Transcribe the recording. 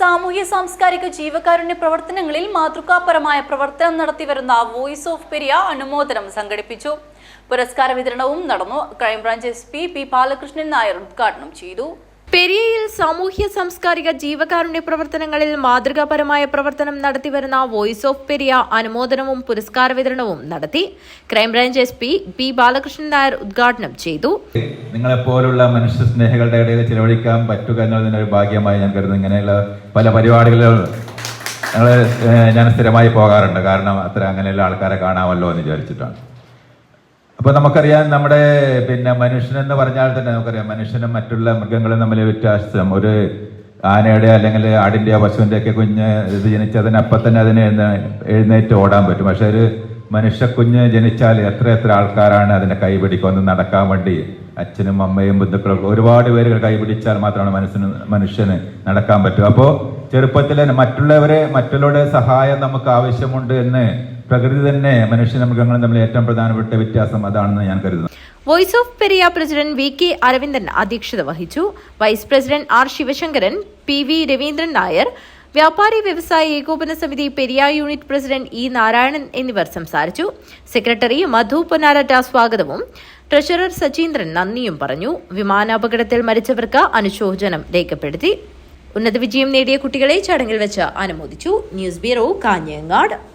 സാമൂഹ്യ സാംസ്കാരിക ജീവകാരുണ്യ പ്രവർത്തനങ്ങളിൽ മാതൃകാപരമായ പ്രവർത്തനം നടത്തിവരുന്ന വോയിസ് ഓഫ് പെരിയ അനുമോദനം സംഘടിപ്പിച്ചു. പുരസ്കാര വിതരണവും നടന്നു. Crime branch S P P Balakrishnan Nair ഉദ്ഘാടനം ചെയ്തു. പെരിയയിൽ സാമൂഹ്യ സാംസ്കാരിക ജീവകാരുണ്യ പ്രവർത്തനങ്ങളിൽ മാതൃകാപരമായ പ്രവർത്തനം നടത്തിവരുന്ന വോയിസ് ഓഫ് പെരിയ അനുമോദനവും പുരസ്കാര വിതരണവും നടത്തി crime branch S P P Balakrishnan Nair ഉദ്ഘാടനം ചെയ്തു. നിങ്ങളെപ്പോലുള്ള മനുഷ്യ സ്നേഹികളുടെ ഇടയിൽ ചിലവഴിക്കാൻ പറ്റുക എന്നതിന്റെ ഒരു ഭാഗ്യമായി ഞാൻ കരുതുന്നു. ഇങ്ങനെയുള്ള പല പരിപാടികളും ഞങ്ങൾ ഞാൻ സ്ഥിരമായി പോകാറുണ്ട്. കാരണം അത്ര അങ്ങനെയുള്ള ആൾക്കാരെ കാണാമല്ലോ എന്ന് വിചാരിച്ചിട്ടാണ്. അപ്പോൾ നമുക്കറിയാം നമ്മുടെ പിന്നെ മനുഷ്യൻ എന്ന് പറഞ്ഞാൽ തന്നെ നമുക്കറിയാം. മനുഷ്യനും മറ്റുള്ള മൃഗങ്ങളും തമ്മിൽ വ്യത്യാസം. ഒരു ആനയുടെ അല്ലെങ്കിൽ ആടിന്റെയോ പശുവിന്റെ ഒക്കെ കുഞ്ഞ് ഇത് ജനിച്ചതിന് അപ്പം തന്നെ അതിന് എഴുന്നേറ്റ് ഓടാൻ പറ്റും. പക്ഷെ ഒരു മനുഷ്യ കുഞ്ഞ് ജനിച്ചാൽ എത്ര എത്ര ആൾക്കാരാണ് അതിനെ കൈപിടിക്കുക ഒന്ന് നടക്കാൻ വേണ്ടി അച്ഛനും അമ്മയും ബന്ധുക്കളും ഒരുപാട് പേരുകൾ കൈപിടിച്ചാൽ മാത്രമാണ് മനസ്സിന് മനുഷ്യന് നടക്കാൻ പറ്റും. അപ്പോൾ ചെറുപ്പത്തിൽ മറ്റുള്ളവരെ മറ്റുള്ളവരുടെ സഹായം നമുക്ക് ആവശ്യമുണ്ട് എന്ന് പ്രകൃതി തന്നെ മനുഷ്യനും മൃഗങ്ങളും തമ്മിൽ ഏറ്റവും പ്രധാനപ്പെട്ട വ്യത്യാസം അതാണെന്ന് ഞാൻ കരുതുന്നു. Voice of Periya president V K Aravindan അധ്യക്ഷത വഹിച്ചു. Vice president R Sivasankaran P V Raveendran Nair വ്യാപാരി വ്യവസായ ഏകോപന സമിതി Periya unit president E Narayanan എന്നിവർ സംസാരിച്ചു. സെക്രട്ടറി മധു പൊന്നാരറ്റ സ്വാഗതവും. ട്രഷറർ സച്ചീന്ദ്രൻ നന്ദിയും പറഞ്ഞു. വിമാനാപകടത്തിൽ മരിച്ചവർക്ക് അനുശോചനം രേഖപ്പെടുത്തി. ഉന്നത വിജയം നേടിയ കുട്ടികളെ ചടങ്ങിൽ വെച്ച് അനുമോദിച്ചു. News bureau Kanhangad.